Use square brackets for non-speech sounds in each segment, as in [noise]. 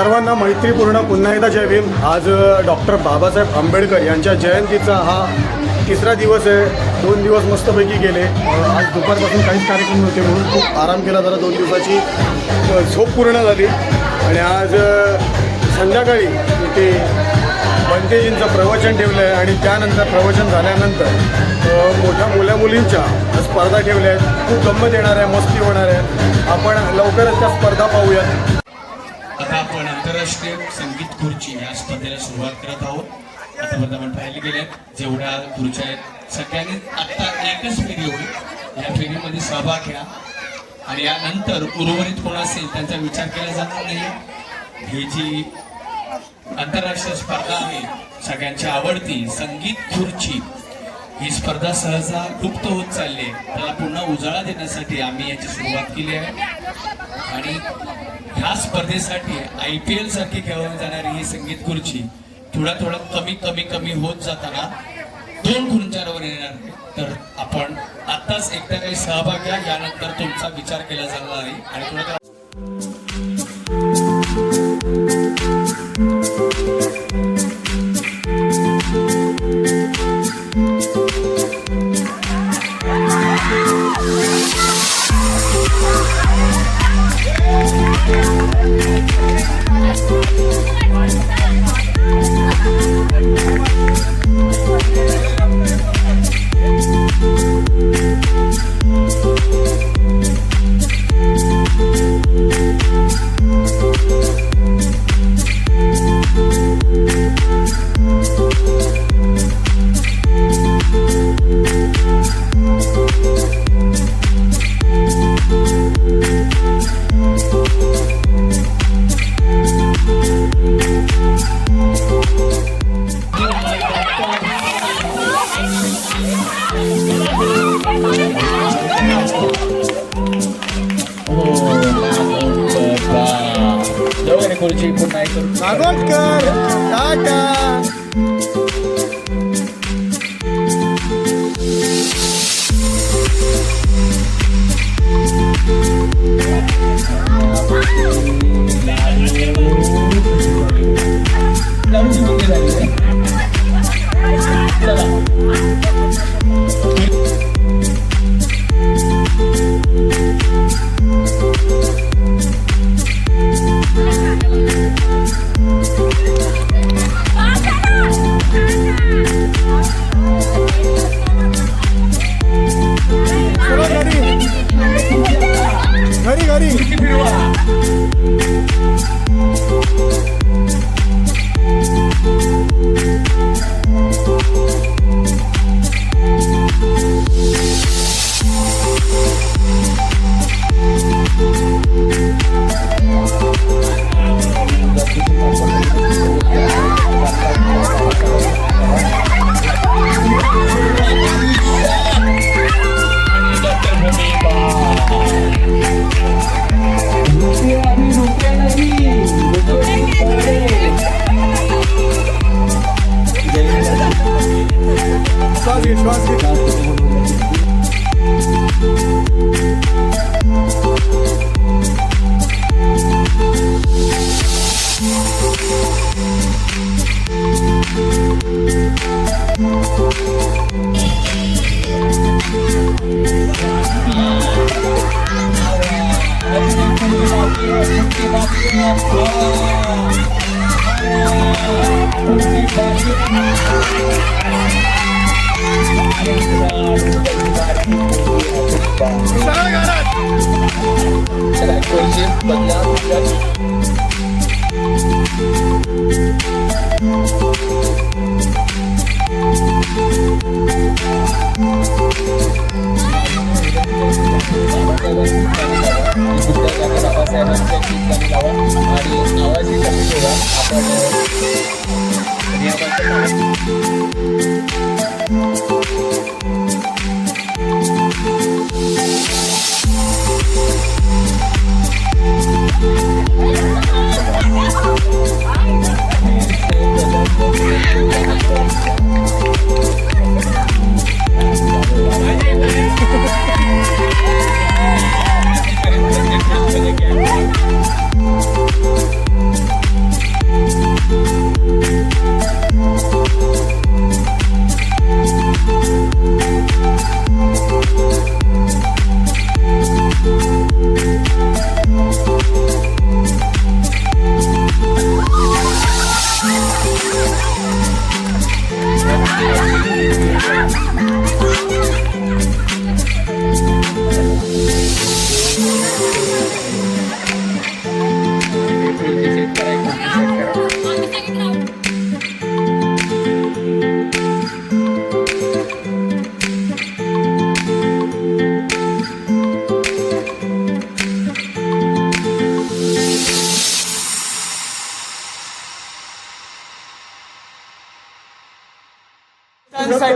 सर्वांना मैत्रीपूर्ण पुन्हा एकदा जय भीम. आज डॉक्टर बाबासाहेब आंबेडकर यांच्या जयंतीचा हा तिसरा दिवस आहे. दोन दिवस मस्तपैकी गेले. आज दुपारपासून काहीच कार्यक्रम नव्हते म्हणून खूप आराम केला जरा दोन दिवसाची. झोप पूर्ण झाली. आणि आज संध्याकाळी ते बंतेजींचं प्रवचन ठेवलं आहे आणि त्यानंतर प्रवचन झाल्यानंतर मोठ्या मुल्या मुलींच्या स्पर्धा ठेवल्या आहेत. खूप गंमत येणार आहे मस्ती होणार आहे. आपण लवकरच त्या स्पर्धा पाहूयात. आंतरराष्ट्रीय संगीत खुर्ची या स्पर्धेला सुरुवात करत आहोत. आतापर्यंत आपण पाहिले गेले जेवढ्या खुर्च्या आहेत सगळ्यांनी आता एकच फेरी होईल या फेरीमध्ये सहभाग घ्या. आणि यानंतर उर्वरित कोण असेल त्यांचा विचार केला जाणार नाही. ही जी आंतरराष्ट्रीय स्पर्धा आहे सगळ्यांची आवडती संगीत खुर्ची ही स्पर्धा सहसा लुप्त होत चालली आहे. त्याला पुन्हा उजाळा देण्यासाठी आम्ही याची सुरुवात केली आहे. आणि ह्या स्पर्धेसाठी आय पी एल सारखी खेळवली जाणारी ही संगीत खुर्ची थोडा थोडा कमी कमी कमी होत जाताना दोन खुर्च्यांवर येणार तर आपण आताच एकदा काही सहभाग घ्या यानंतर तुमचा विचार केला जाणार आहे. आणि थोडा थोडा खुर्ची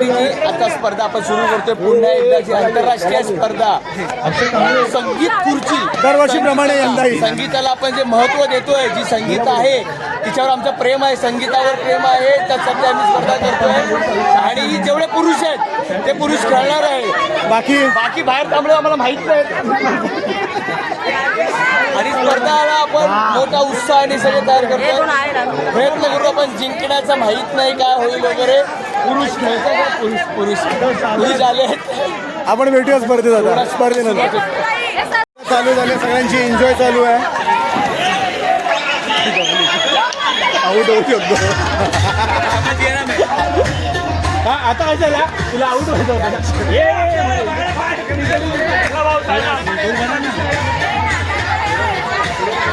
साठीची आता स्पर्धा आपण सुरू करतोय. पुन्हा एकदाची आंतरराष्ट्रीय स्पर्धा संगीत खुर्ची दरवर्षीप्रमाणे. संगीताला आपण जे महत्त्व देतोय जी संगीत आहे तिच्यावर आमचं प्रेम आहे संगीतावर प्रेम आहे त्यासाठी आम्ही स्पर्धा करतोय. आणि ही जेवढे पुरुष आहेत ते पुरुष खेळणार आहे. बाकी बाकी बाहेर थांबलो आम्हाला माहीत नाही. आणि स्पर्धाला आपण मोठा उत्साहाने सगळे तयार करतो प्रयत्न करू आपण जिंकण्याचा माहीत नाही काय होईल वगैरे. पुरुष? पुरुष? पुरुष पुरुष आले. आपण भेटूया स्पर्धेत आता स्पर्धेनंतर. चालू झाले सगळ्यांची एन्जॉय चालू आहे. आऊट होऊ शकतो. आता कशाला तुला आऊट व्हायचं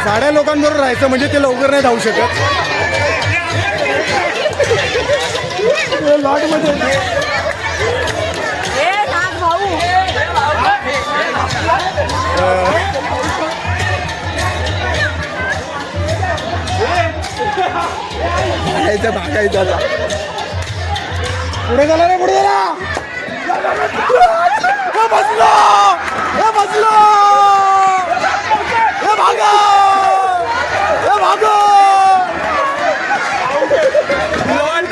साड्या लोकांबरोबर राहायचं म्हणजे ते लवकर नाही धावू शकत. लॉटमध्ये. भागायचं भागायचं आता. पुढे झाला रे पुढे झाला बसलो हे बसलो. हे भागा हे भागा ए बाहेर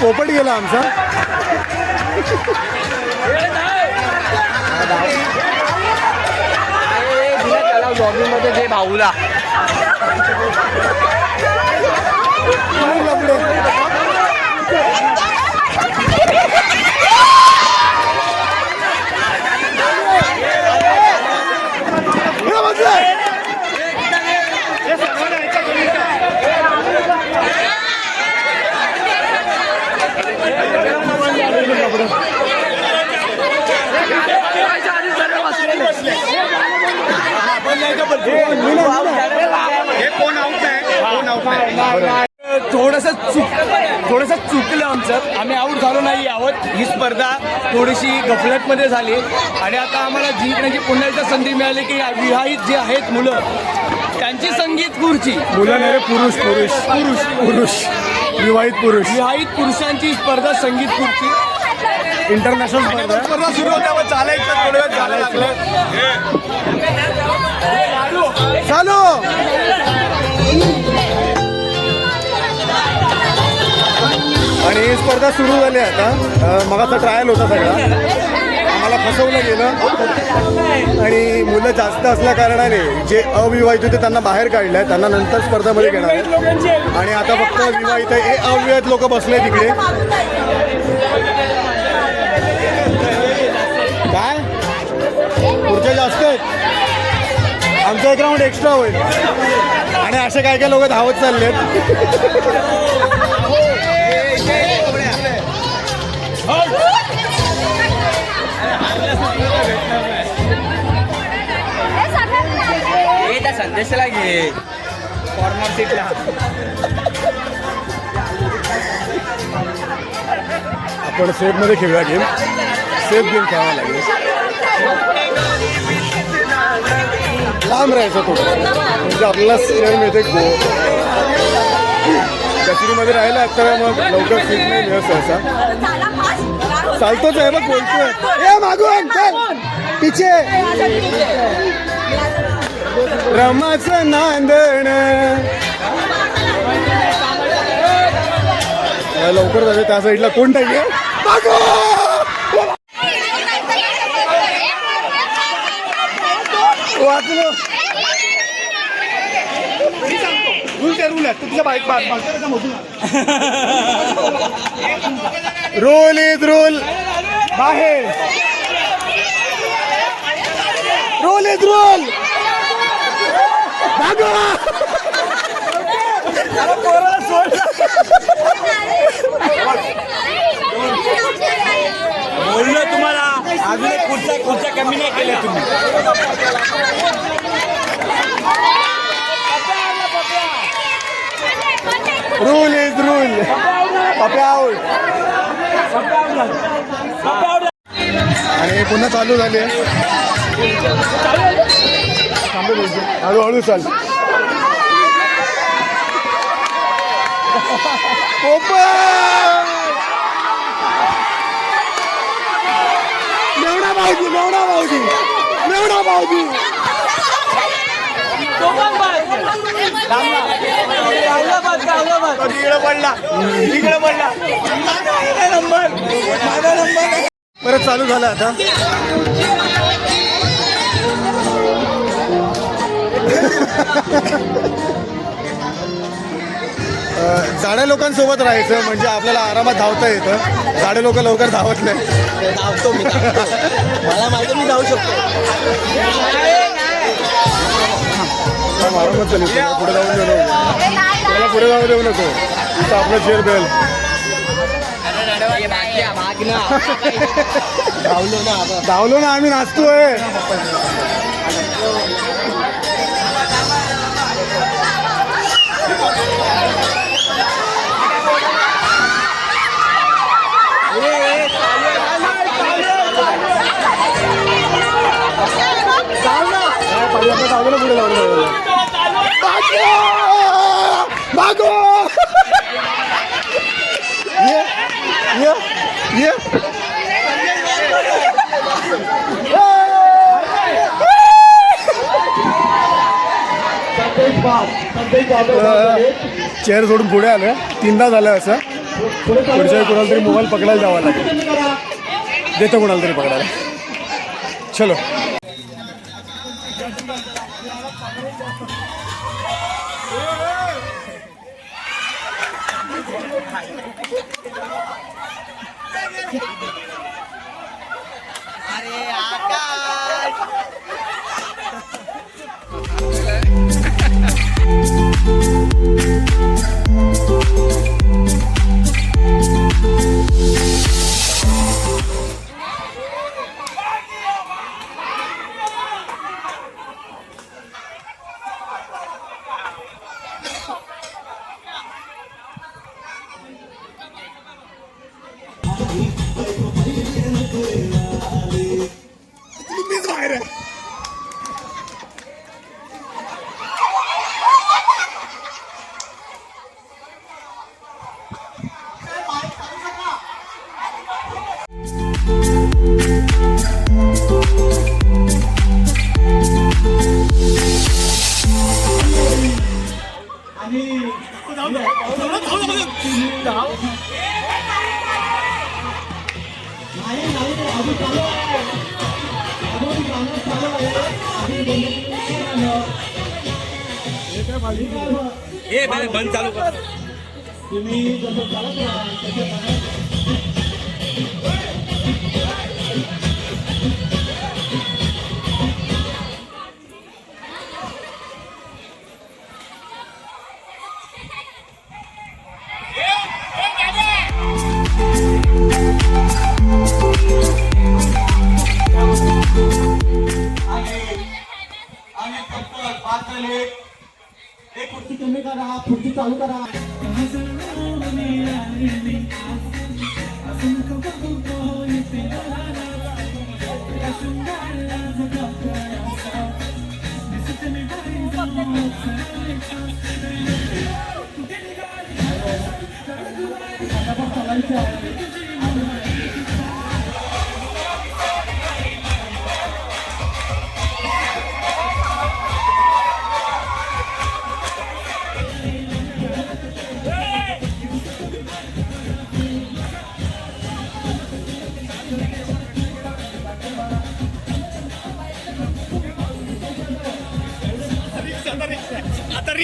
पोपट गेला आमचा मध्ये जे भाऊला काय लफडे? हे बसले. थोडस चुक थोडस चुकलं आमचं. आम्ही आऊट झालो नाही आहोत. ही स्पर्धा थोडीशी गफलतमध्ये झाली. आणि आता आम्हाला जिंकण्याची पुन्हा एकदा संधी मिळाली की विवाहित जे आहेत मुलं त्यांची संगीत खुर्ची. मुलं नाही रे पुरुष पुरुष. पुरुष. पुरुष. विवाहित पुरुष. विवाहित पुरुषांची स्पर्धा संगीत खुर्ची. इंटरनॅशनल स्पर्धा. सुरू होत्या चालायचं थोडं वेळ झालं लागलं. चालू. आणि ही स्पर्धा सुरू झाली आता. मगाचा ट्रायल होता सगळा. आम्हाला फसवलं गेलं. आणि मुलं जास्त असल्या कारणाने जे अविवाहित होते त्यांना बाहेर काढलं आहे. त्यांना नंतर स्पर्धामध्ये घेणार आहे. आणि आता फक्त विवाहित आहे. हे अविवाहित लोक बसले तिकडे काय? पुढचे जास्त आहेत? आमचा एक राऊंड एक्स्ट्रा होईल. आणि असे काय काय लोक धावत चाललेत. संदेशाला घे. कॉर्नर सीटला आपण सेफमध्ये खेळूया गेम सेफ गेम खेळावा लागेल. लांब राहायचं थोडं म्हणजे आपल्याला सिरियल मिळते गो राहिला तर मग लवकर सीट नाही मिळत सहसा. चालतोच आहे बघ बोलतोय. ए मागून चल. पिछे. रमाचं नांदण. लवकर जावे त्या साईडला कोण टाके वाचलो रूल ते तुझ्या बाईक रूल [laughs] इज रूल. बाहेर. Rule is rule. बोललो तुम्हाला अजून एक खुर्च्या खुर्च्या कमी नाही केल्या तुम्ही. रूल इज रूल आउट आणि पुन्हा चालू झाली. हळूहळू चाल! मेवणा भाऊजी मेवणा भाऊजी मेवणा भाऊजी. पडला. इकडे पडला. माझा नंबर माझा नंबर परत चालू झालं आता. जाड्या लोकांसोबत राहायचं म्हणजे आपल्याला आरामात धावता येतं. जाडे लोक लवकर धावत नाही. धावतो मी. मला माहिती मी जाऊ शकतो. आरामात चालू. पुढे जाऊन देऊ नको पुढे जाऊ देऊ नको. आपलं चेअर बेल धावलो ना आता धावलो ना आम्ही नाचतोय पुढे धावलो. मागो! ये ये चेअर सोडून पुढे आलं तीनदा झालं असं. पुढच्या कुणाला कोणाला तरी मोबाईल पकडायला जावं लागेल. देतो कोणाला तरी पकडायला. चलो.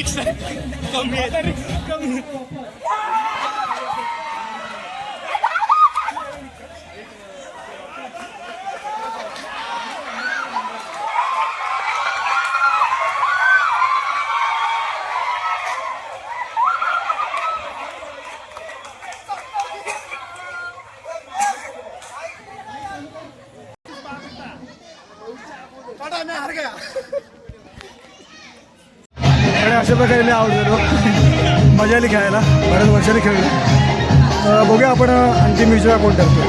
आणि अशा [laughs] प्रकारे मी आवड झालो. मजा आली खेळायला. बऱ्याच वर्षांनी खेळलो. बघूया आपण अंतिम विजय कोण ठरतो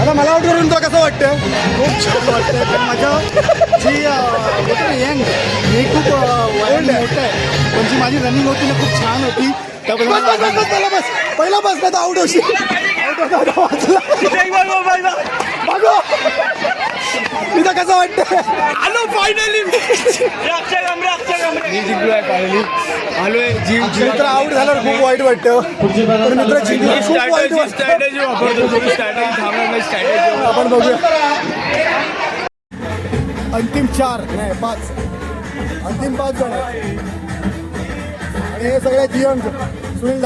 आता मला आउट करून तुला कसं वाटतं खूप छान वाटतं पण माझ्या जी यंग? हे खूप वयाने मोठं आहे. पण जी माझी रनिंग होती ना खूप छान होती. त्यामुळे पहिला बस पहिला बस आउट होशील. आउट होता होता वाचला मागो. तिथं कसं वाटतं आलो फायनली मी जिंकलोय फायनली आलोय जिम मित्र आउट झाल्यावर खूप वाईट वाटतं. पण मित्र जिंकले खूप वाईट वाटतं. आपण बघूया. अंतिम चार. नाही पाच. अंतिम पाच जण. आणि हे सगळे जियन सुनील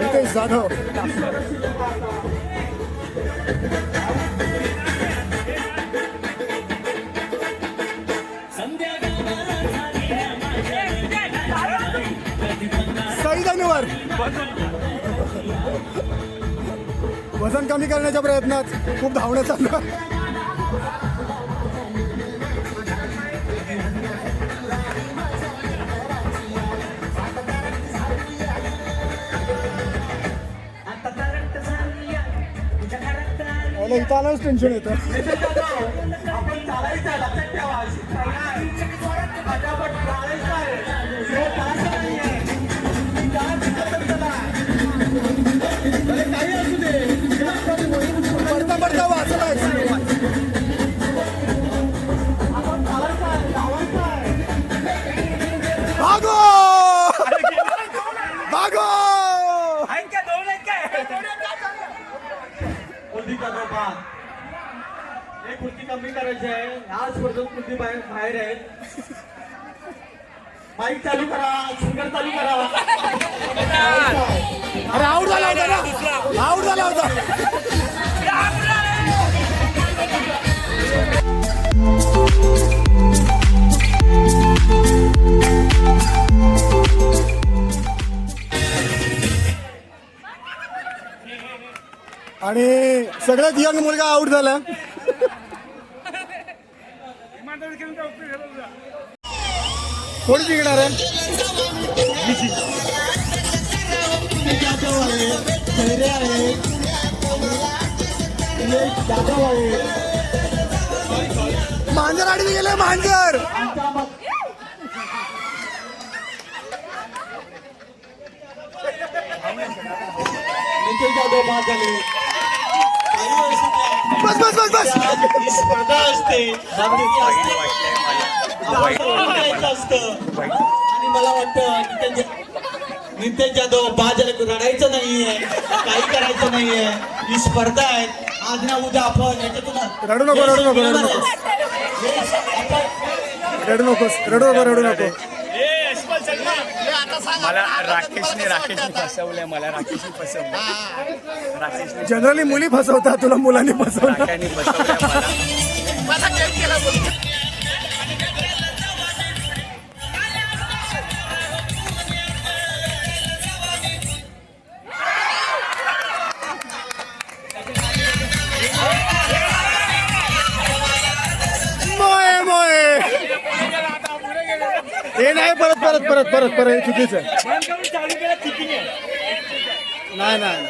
Ritesh Jadhav सईद अनवर वजन कमी करण्याच्या प्रयत्नात खूप धावणं चालू मला इथं टेन्शन येतं. पडता कुर्ती बाहेर बाहेर आहेत. माईक चालू करा सिंगर चालू करा. अरे आउट झाला होता ना. आउट झाला होता. आणि सगळ्यात यंग मुलगा आउट झाला. कोणी जिंकणार आहे? आहे मांजर आडवी गेले मांजर! बस बस बस बस! स्पर्धा असते. असते आणि मला वाटतं नितेश जाधव बाद झाले रडायचं नाहीये काही करायचं नाहीये. ही स्पर्धा आहे. आज ना उद्या आपण याच्यातून रडू नको, रडू नको, रडू नको. रडू नकोस रडू नको रडू नको. मला राकेशने राकेशने फसवलंय मला राकेशने फसवलं राकेशने जनरली मुली फसवतात तुला मुलांनी फसवलं. राख्याने [laughs] ते नाही परत परत परत परत परत हे चुकीचं नाही नाही नाही.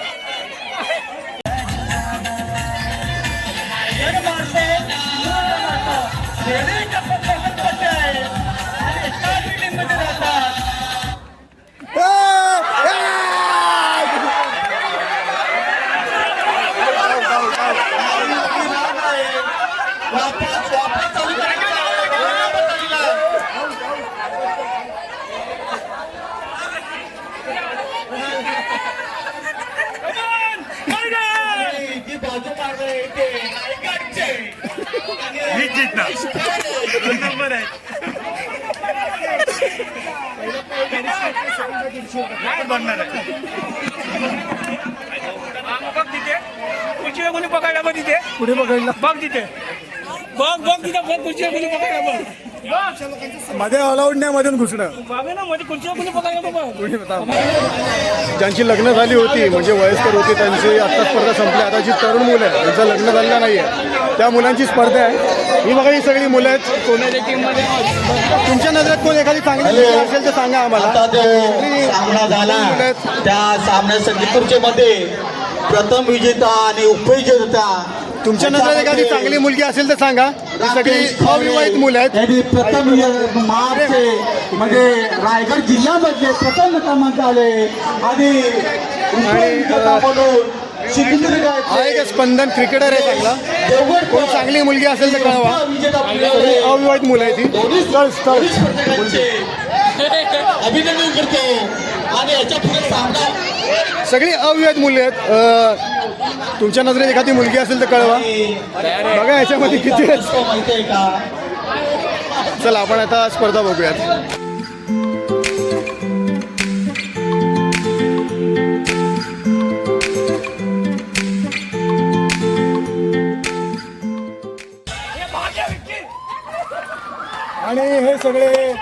जिंकणार नंबर आहे बघणार आहे बघ तिथे खुर्चीला कोणी पकडला बघ तिथे पुढे पकडला बघ तिथे बघ बघ तिथे बघ कोणी पकडला बघमध्ये अलाउड नाही मधून घुसणं बघायला ज्यांची लग्न झाली होती म्हणजे वयस्कर होती त्यांची आत्ता स्पर्धा संपली. आता जी तरुण मुलं आहे त्यांचं लग्न झालेलं नाही आहे त्या मुलांची स्पर्धा आहे. ही बघा ही सगळी मुलं आहेत. कोणाच्या टीममध्ये तुमच्या नजरेत कोण एखादी चांगली असेल तर सांगा आम्हाला. आता सामना झाला. त्या संगीतपूरचे मध्ये प्रथम विजेता आणि उपविजेता तुमच्या नजरेत एखादी चांगली मुलगी असेल तर सांगा. ही सगळी अविवाहित मुलं आहेत. प्रथम मार्च म्हणजे रायगड जिल्ह्यामधले प्रथम क्रमांक आले. आणि उपविजेता म्हणून सिंधुदुर्ग आहे का स्पंदन? क्रिकेटर आहे चांगला. कोण चांगली मुलगी असेल तर कळवा. अविवाहित मुलं आहे ती. स्थळ स्थळ अभिनंदन करतो आणि याच्यापुढे सामना सगळी अविवाहित मुले आहेत. तुमच्या नजरेत एखादी मुलगी असेल तर कळवा. बघा याच्यामध्ये किती चला आपण आता स्पर्धा बघूयात. आणि हे सगळे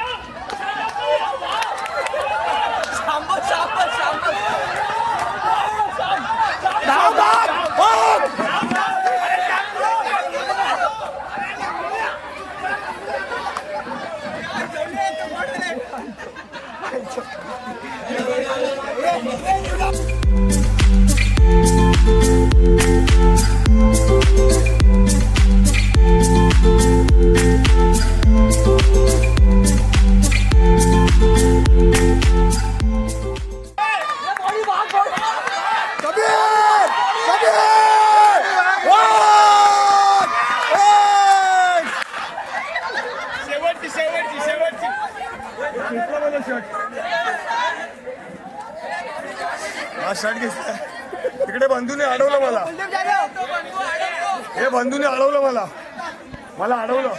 मला अडवलं.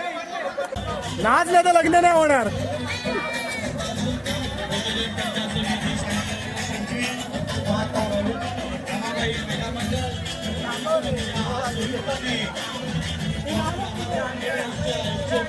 नाच नाही तर लग्न नाही होणार. त्या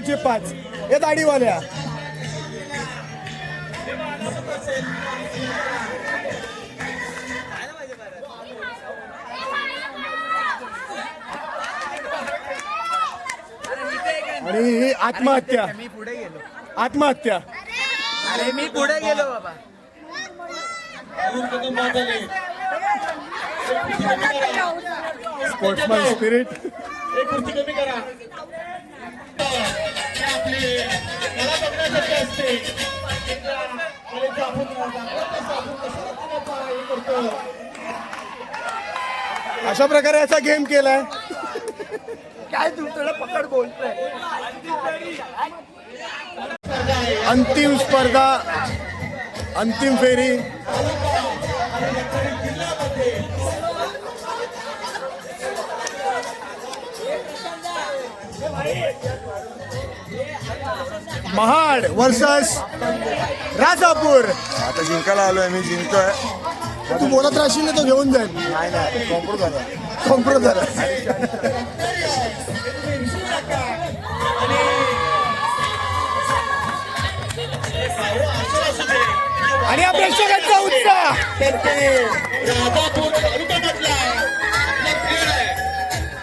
शेवटचे पाच. हे दाढीवाल्या. आणि ही आत्महत्या. मी पुढे गेलो. आत्महत्या. अरे मी पुढे गेलो बाबा. स्पोर्ट्समॅन स्पिरिट एक कमी करा. हे आपले बघण्यासाठी असते आणि आपण करतो. अशा प्रकारे याचा गेम केलाय काय तू तुला पकड बोलतोय अंतिम स्पर्धा अंतिम फेरी महाड वर्सेस राजापूर. आता जिंकायला आलोय मी जिंकतोय. तू बोलत राहशील ना तो घेऊन जाईल. नाही नाही कॉम्प्रोड झाला कॉम्प्रो झाला आणि या प्रेक्षकांचा उत्साह.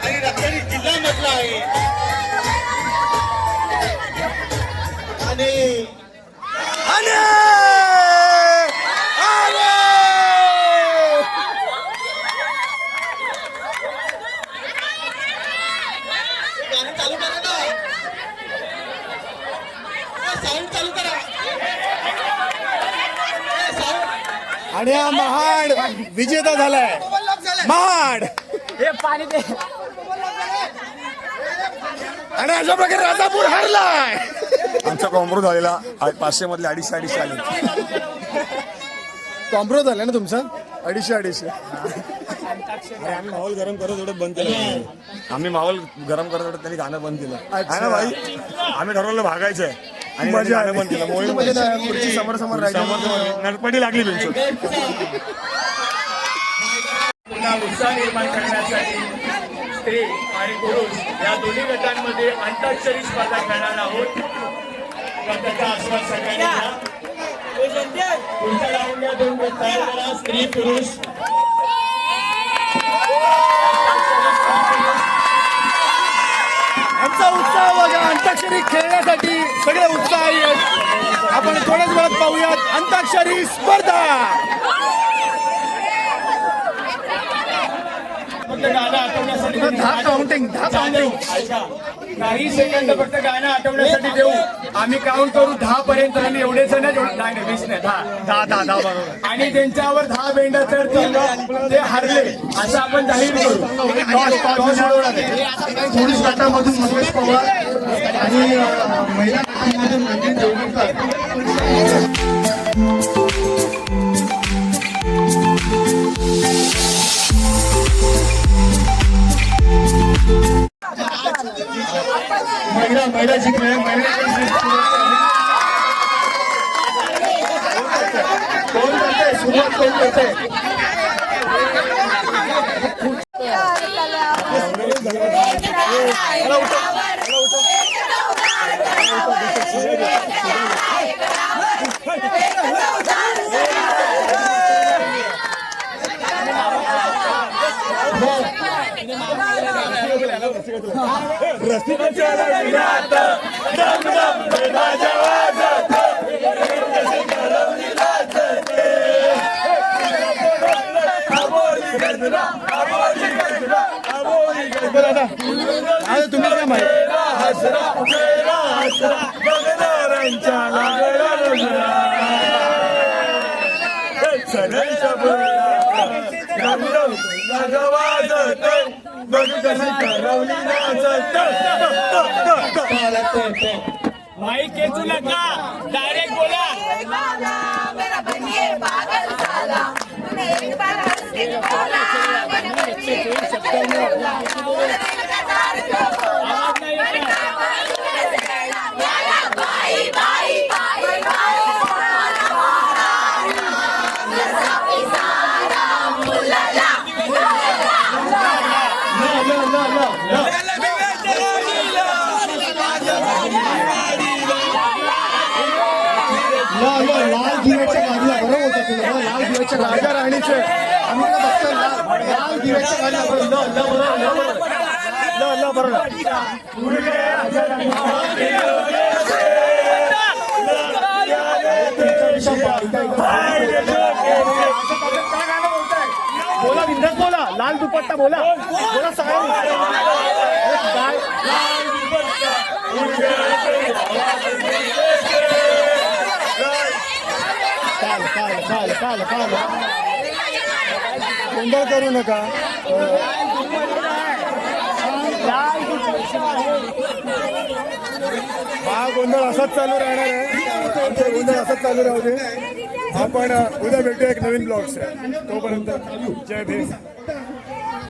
आणि रत्नागिरी जिल्ह्यामधला आहे विजेता झालाय. महाड. हे पाणी दे. आणि अशा प्रकारे राजापूर हरलाय. आमचा कॉम्प्रो झालेला पाचशे मधले अडीचशे अडीचशे आले. कॉम्प्रो झालाय ना तुमचा? अडीचशे अडीचशे. अरे आम्ही माहोल गरम करत एवढं बंद केलं आम्ही माहोल गरम करत होतो त्यांनी गाणं बंद केलं. आहे ना भाई? आम्ही ठरवलं भागायचंय. आणि त्यांनी मजा गाणं बंद केलं. खुर्ची समोर समोर राहिली. समोर नरपटी लागली पुन्हा उत्साह निर्माण करण्यासाठी स्त्री आणि पुरुष या दोन्ही गटांमध्ये अंताक्षरी स्पर्धा खेळणार आहोत. त्याचा आस्वाद सगळ्यांनी घ्या. पुढच्या राऊंडला दोन गट तयार करा. स्त्री पुरुष. आमचा उत्साह बघा अंताक्षरी खेळण्यासाठी सगळे उत्साही आहेत. आपण थोड्याच वेळात पाहूयात अंताक्षरी स्पर्धा. फक्त गाणं आठवण्यासाठी दहा काउंटिंग दहा काउंटिंग ऐका. काही सेकंद फक्त गाणं आठवण्यासाठी देऊ. आम्ही काउंट करू दहा पर्यंत आणि एवढेच नाही जेवढे- नाही नाही, वीस नाही दहा. दहा दहा दहा बरोबर. आणि त्यांच्यावर दहा बेंड तर ते हरले. असं आपण जाहीर करू. टॉस गटामधून महेश पवार आणि अं, महिला गटामधून रंजित देवगणकर महिला महिला जिंकल्या. महिला कोण करते सुरुवात कोण करते आता माईक खेचू नका. डायरेक्ट बोला. लाल दिव्याच्या गाडीला बरं होतं तुला. हं? लाल दिव्याच्या राजा राणीचे. आम्ही लाल दिव्याच्या गाडीला बरं बोला बिंदास बोला. लाल दुपट्टा बोला. बोला सगळ्यांनी काय काल काल काल काल काल गोंधळ करू नका हा गोंधळ असाच चालू राहणार आहे. आमचा गोंधळ असाच चालू राहू दे. आपण उद्या भेटूया एक नवीन ब्लॉग्स तोपर्यंत जय भीम.